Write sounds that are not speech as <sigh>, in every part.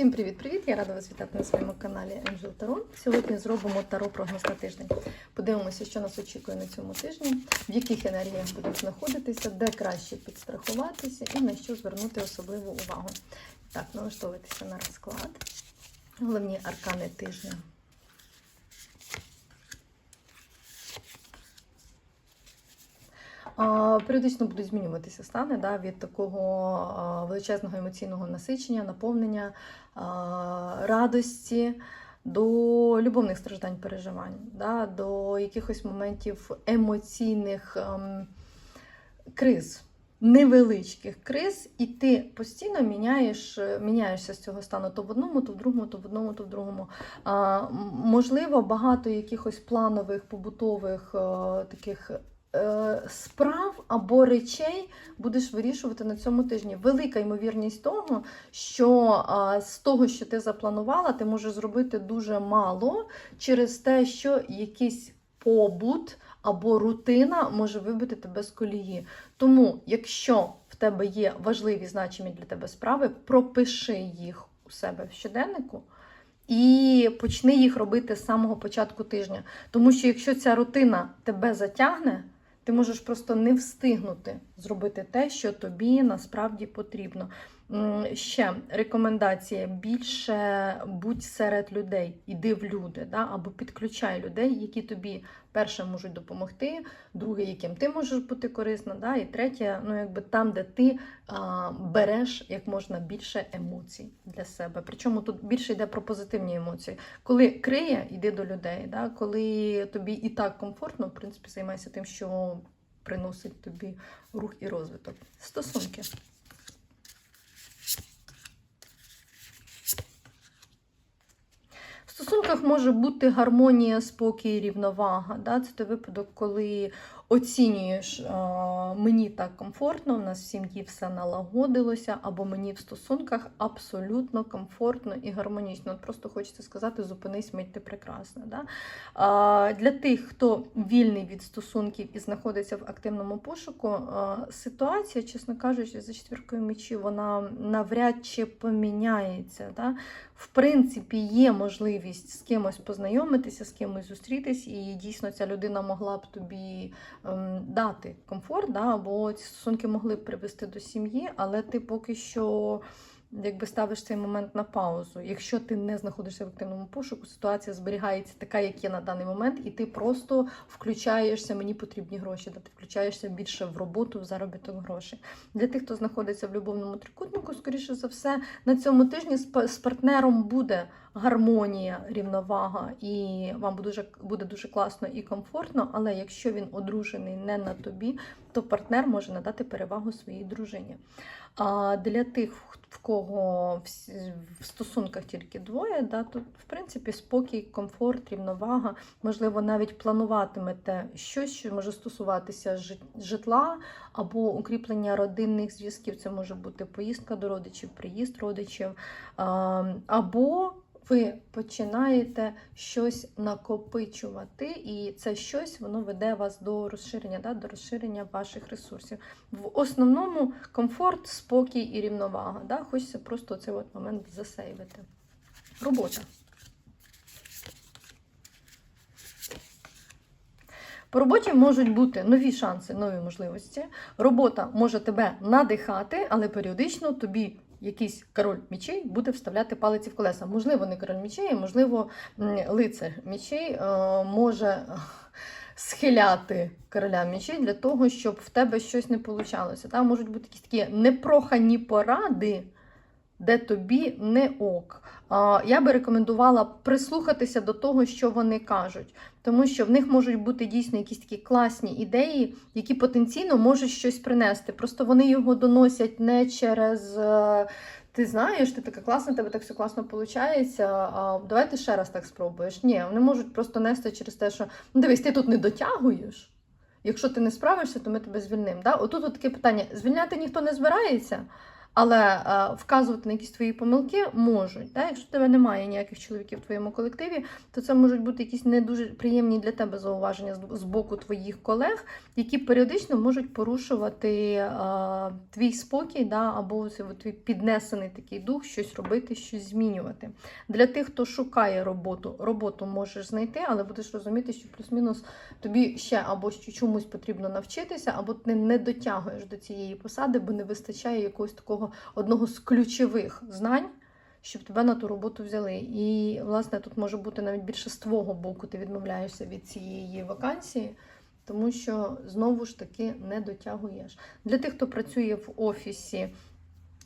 Всім привіт-привіт! Я рада вас вітати на своєму каналі Angel Tarot. Сьогодні зробимо таро прогноз на тиждень. Подивимося, що нас очікує на цьому тижні, в яких енергіях будуть знаходитися, де краще підстрахуватися і на що звернути особливу увагу. Так, налаштовуйтеся на розклад. Головні аркани тижня. Періодично будуть змінюватися стани да, від такого величезного емоційного насичення, наповнення, радості до любовних страждань переживань, да, до якихось моментів емоційних ем, криз. Невеличких криз, і ти постійно міняєш, міняєшся з цього стану то в одному, то в другому, то в одному, то в другому. А, можливо, багато якихось планових побутових е, таких е, справ або речей будеш вирішувати на цьому тижні. Велика ймовірність того, що з того, що ти запланувала, ти можеш зробити дуже мало через те, що якийсь побут або рутина може вибити тебе з колії. Тому, якщо в тебе є важливі значимі для тебе справи, пропиши їх у себе в щоденнику. І почни їх робити з самого початку тижня. Тому що якщо ця рутина тебе затягне, ти можеш просто не встигнути зробити те, що тобі насправді потрібно. Ще рекомендація: більше будь серед людей, іди в люди, да? або підключай людей, які тобі перше можуть допомогти, друге, яким ти можеш бути корисна, да? і третє, ну якби там, де ти а, береш як можна більше емоцій для себе. Причому тут більше йде про позитивні емоції. Коли криє, йди до людей. Да? Коли тобі і так комфортно, в принципі, займайся тим, що приносить тобі рух і розвиток. Стосунки. В стосунках може бути гармонія, спокій, рівновага. Да? Це той випадок, коли оцінюєш, а, мені так комфортно, у нас в сім'ї все налагодилося, або мені в стосунках абсолютно комфортно і гармонічно. От Просто хочеться сказати, зупинись, мить ти прекрасна. Да? Для тих, хто вільний від стосунків і знаходиться в активному пошуку, а, ситуація, чесно кажучи, за четвіркою мечів, вона навряд чи поміняється. Да? В принципі, є можливість з кимось познайомитися, з кимось зустрітись, і дійсно ця людина могла б тобі ем, дати комфорт, да? або ці стосунки могли б привести до сім'ї, але ти поки що якби ставиш цей момент на паузу. Якщо ти не знаходишся в активному пошуку, ситуація зберігається така, як є на даний момент, і ти просто включаєшся, мені потрібні гроші, да? ти включаєшся більше в роботу, в заробіток грошей. Для тих, хто знаходиться в любовному трикутнику, скоріше за все, на цьому тижні з партнером буде гармонія, рівновага, і вам дуже, буде дуже класно і комфортно. Але якщо він одружений не на тобі, то партнер може надати перевагу своїй дружині. А для тих, в кого в стосунках тільки двоє, да, тут в принципі спокій, комфорт, рівновага, можливо, навіть плануватимете щось, що може стосуватися житла або укріплення родинних зв'язків. Це може бути поїздка до родичів, приїзд родичів, або ви починаєте щось накопичувати, і це щось воно веде вас до розширення, да, до розширення ваших ресурсів. В основному комфорт, спокій і рівновага. Да? Хочеться просто цей от момент засейвити. Робота. По роботі можуть бути нові шанси, нові можливості. Робота може тебе надихати, але періодично тобі якийсь король мічей буде вставляти палиці в колеса. Можливо, не король мічей, можливо, лицар мічей е, може <laughs> схиляти короля мічей для того, щоб в тебе щось не вийшло. Там можуть бути якісь такі непрохані поради, де тобі не ок. Я би рекомендувала прислухатися до того, що вони кажуть, тому що в них можуть бути дійсно якісь такі класні ідеї, які потенційно можуть щось принести. Просто вони його доносять не через. е, Ти знаєш, ти така класна, тебе так все класно виходить. А давай ти ще раз так спробуєш. Ні, вони можуть просто нести через те, що ну дивись, ти тут не дотягуєш. Якщо ти не справишся, то ми тебе звільнимо. Да? Отут от таке питання: звільняти ніхто не збирається. Але е, вказувати на якісь твої помилки можуть. Да? Якщо в тебе немає ніяких чоловіків в твоєму колективі, то це можуть бути якісь не дуже приємні для тебе зауваження з- боку твоїх колег, які періодично можуть порушувати е, твій спокій, да? або ось от твій піднесений такий дух, щось робити, щось змінювати. Для тих, хто шукає роботу, роботу можеш знайти, але будеш розуміти, що плюс-мінус тобі ще або що чомусь потрібно навчитися, або ти не дотягуєш до цієї посади, бо не вистачає якогось такого одного з ключових знань, щоб тебе на ту роботу взяли. І, власне, тут може бути навіть більше з твого боку, ти відмовляєшся від цієї вакансії. Тому що знову ж таки не дотягуєш. Для тих, хто працює в офісі,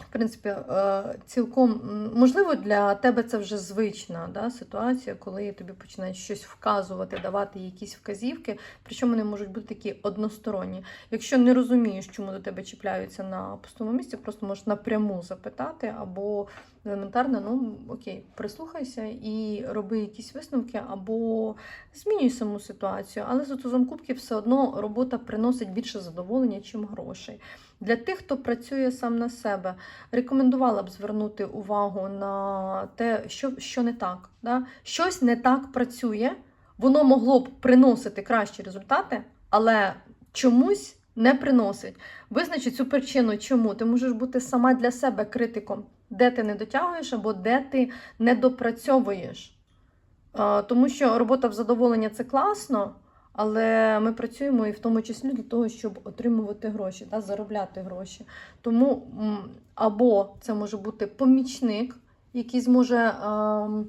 в принципі, е, цілком можливо для тебе це вже звична да, ситуація, коли тобі починають щось вказувати, давати якісь вказівки, причому вони можуть бути такі односторонні. Якщо не розумієш, чому до тебе чіпляються на пустому місці, просто можеш напряму запитати, або елементарно, ну окей, прислухайся і роби якісь висновки, або змінюй саму ситуацію. Але за тузом кубків все одно робота приносить більше задоволення, чим грошей. Для тих, хто працює сам на себе, рекомендувала б звернути увагу на те, що, що не так. Да? Щось не так працює, воно могло б приносити кращі результати, але чомусь не приносить. Визначи цю причину, чому. Ти можеш бути сама для себе критиком, де ти не дотягуєш або де ти не допрацьовуєш. Тому що робота в задоволення це класно, але ми працюємо і в тому числі для того, щоб отримувати гроші, да, заробляти гроші. Тому або це може бути помічник, який зможе ем,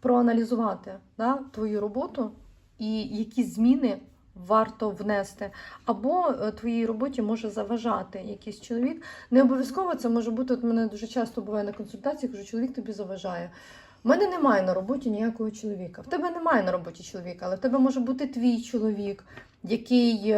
проаналізувати да, твою роботу і які зміни варто внести. Або е, твоїй роботі може заважати якийсь чоловік. Не обов'язково це може бути. От мене дуже часто буває на консультації, кажу, чоловік тобі заважає. У мене немає на роботі ніякого чоловіка. В тебе немає на роботі чоловіка, але в тебе може бути твій чоловік, який е,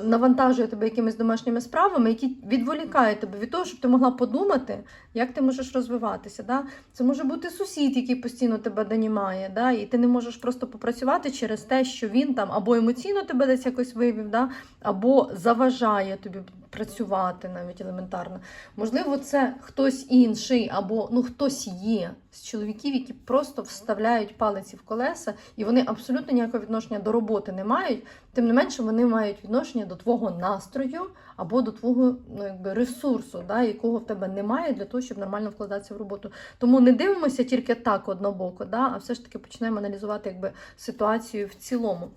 навантажує тебе якимись домашніми справами, який відволікає тебе від того, щоб ти могла подумати, як ти можеш розвиватися. Да? Це може бути сусід, який постійно тебе донімає, да? і ти не можеш просто попрацювати через те, що він там або емоційно тебе десь якось вивів, да? або заважає тобі працювати навіть елементарно. Можливо, це хтось інший, або ну хтось є з чоловіків, які просто вставляють палиці в колеса, і вони абсолютно ніякого відношення до роботи не мають. Тим не менше, вони мають відношення до твого настрою або до твого ну, якби, ресурсу, да, якого в тебе немає для того, щоб нормально вкладатися в роботу. Тому не дивимося тільки так однобоко, да, а все ж таки починаємо аналізувати якби, ситуацію в цілому.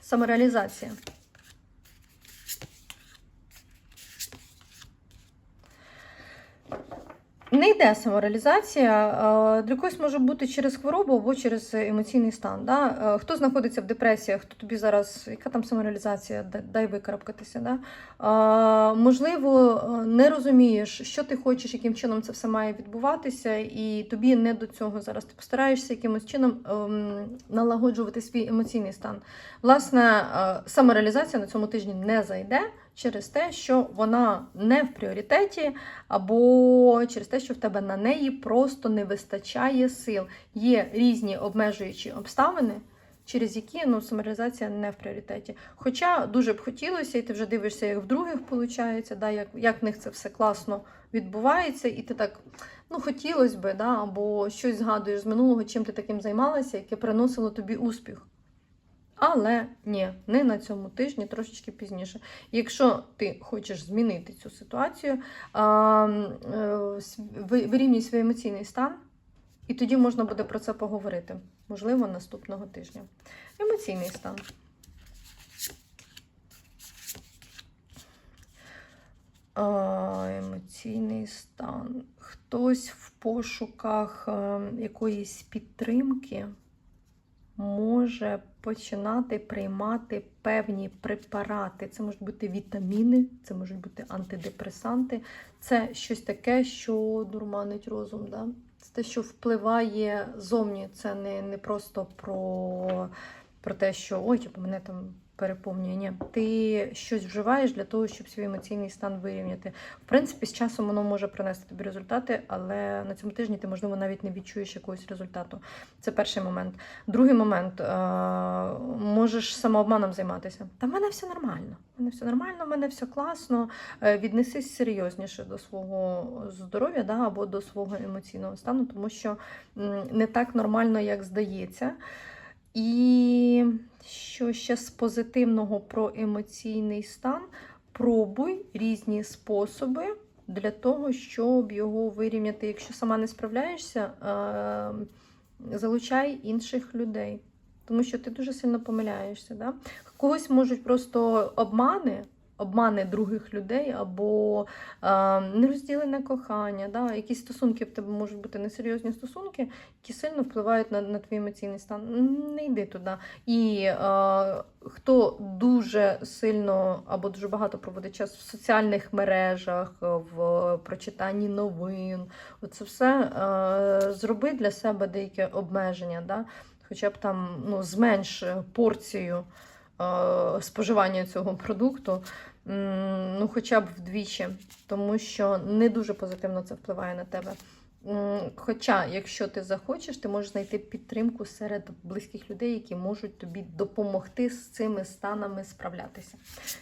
Самореалізація. Не йде самореалізація. Е, Для когось може бути через хворобу або через емоційний стан. Да? Е, Хто знаходиться в депресіях, хто тобі зараз, яка там самореалізація, Дай- викарабкатися. Да? Е, Можливо, не розумієш, що ти хочеш, яким чином це все має відбуватися, і тобі не до цього зараз. Ти постараєшся якимось чином ем, налагоджувати свій емоційний стан. Власне, самореалізація на цьому тижні не зайде через те, що вона не в пріоритеті, або через те, що в тебе на неї просто не вистачає сил. Є різні обмежуючі обставини, через які ну, самореалізація не в пріоритеті. Хоча дуже б хотілося, і ти вже дивишся, як в других виходить, да, як, як в них це все класно відбувається, і ти так. Ну, хотілося би, да, або щось згадуєш з минулого, чим ти таким займалася, яке приносило тобі успіх. Але ні, не на цьому тижні, трошечки пізніше. Якщо ти хочеш змінити цю ситуацію, е, вирівнюй свій емоційний стан, і тоді можна буде про це поговорити. Можливо, наступного тижня. Емоційний стан. Емоційний стан. Хтось в пошуках е, якоїсь підтримки може починати приймати певні препарати. Це можуть бути вітаміни, це можуть бути антидепресанти. Це щось таке, що дурманить розум. Да? Це те, що впливає зовні. Це не, не просто про, про те, що ой, типу, мене там переповнює. Ти щось вживаєш для того, щоб свій емоційний стан вирівняти. В принципі, з часом воно може принести тобі результати, але на цьому тижні ти, можливо, навіть не відчуєш якогось результату. Це перший момент. Другий момент е, можеш самообманом займатися. Та в мене все нормально. В мене все нормально, в мене все класно. Е, Віднесись серйозніше до свого здоров'я да, або до свого емоційного стану, тому що не так нормально, як здається. І що ще з позитивного про емоційний стан, пробуй різні способи для того, щоб його вирівняти. Якщо сама не справляєшся, е, залучай інших людей. Тому що ти дуже сильно помиляєшся. Да? Когось можуть просто обмани, обмани других людей або е, нерозділене кохання. Да? Якісь стосунки в тебе можуть бути несерйозні стосунки, які сильно впливають на, на твій емоційний стан. Не йди туди. І е, хто дуже сильно або дуже багато проводить час в соціальних мережах, в прочитанні новин, це все е, зроби для себе деяке обмеження. Да? Хоча б там ну, зменш порцію е, споживання цього продукту, ну, хоча б вдвічі, тому що не дуже позитивно це впливає на тебе. Хоча, якщо ти захочеш, ти можеш знайти підтримку серед близьких людей, які можуть тобі допомогти з цими станами справлятися.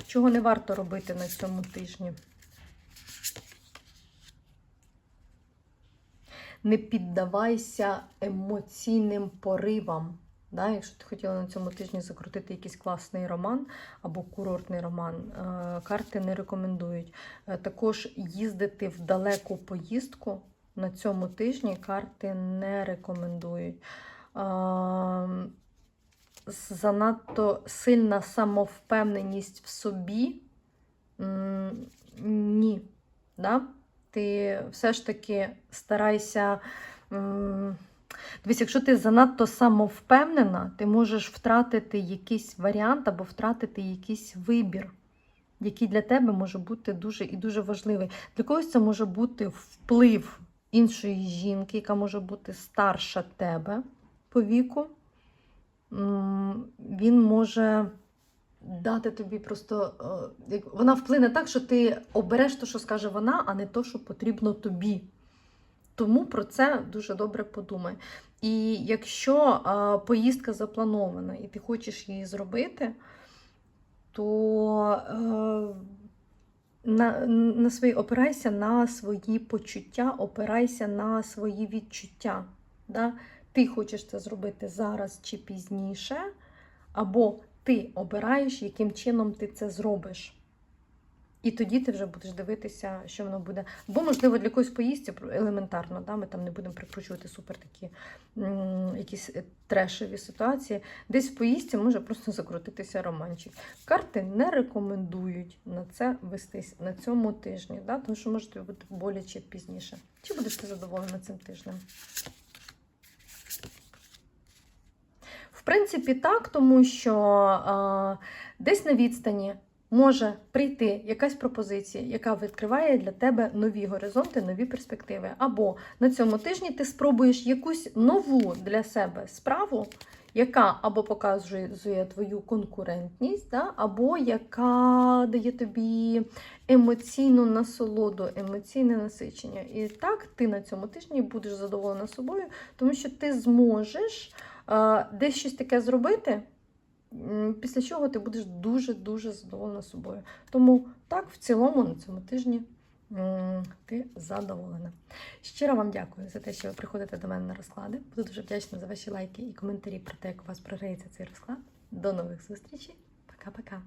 Чого не варто робити на цьому тижні? Не піддавайся емоційним поривам. Да, якщо ти хотіла на цьому тижні закрутити якийсь класний роман або курортний роман, е, карти не рекомендують. Е, Також їздити в далеку поїздку на цьому тижні карти не рекомендують. Е, Занадто сильна самовпевненість в собі. Ні. Да? Ти все ж таки старайся. Дивись, якщо ти занадто самовпевнена, ти можеш втратити якийсь варіант або втратити якийсь вибір, який для тебе може бути дуже і дуже важливий. Для когось це може бути вплив іншої жінки, яка може бути старша тебе по віку. Він може дати тобі просто. е, Вона вплине так, що ти обереш те, що скаже вона, а не то, що потрібно тобі. Тому про це дуже добре подумай. І якщо поїздка запланована і ти хочеш її зробити, то е, на, на свої, опирайся на свої почуття, опирайся на свої відчуття. Да? Ти хочеш це зробити зараз чи пізніше, або ти обираєш, яким чином ти це зробиш. І тоді ти вже будеш дивитися, що воно буде. Бо, можливо, для когось поїздці елементарно, да? ми там не будемо прикручувати супер такі якісь е, трешові ситуації. Десь в поїздці може просто закрутитися романчик. Карти не рекомендують на це вестись на цьому тижні, да? тому що може тобі бути боляче пізніше. Чи будеш ти задоволена цим тижнем? В принципі, так, тому що а, десь на відстані може прийти якась пропозиція, яка відкриває для тебе нові горизонти, нові перспективи. Або на цьому тижні ти спробуєш якусь нову для себе справу, яка або показує твою конкурентність, да, або яка дає тобі емоційну насолоду, емоційне насичення. І так ти на цьому тижні будеш задоволена собою, тому що ти зможеш е, десь щось таке зробити. Після чого ти будеш дуже-дуже задоволена собою. Тому так, в цілому, на цьому тижні ти задоволена. Щиро вам дякую за те, що ви приходите до мене на розклади. Буду дуже вдячна за ваші лайки і коментарі про те, як у вас програється цей розклад. До нових зустрічей. Пока-пока.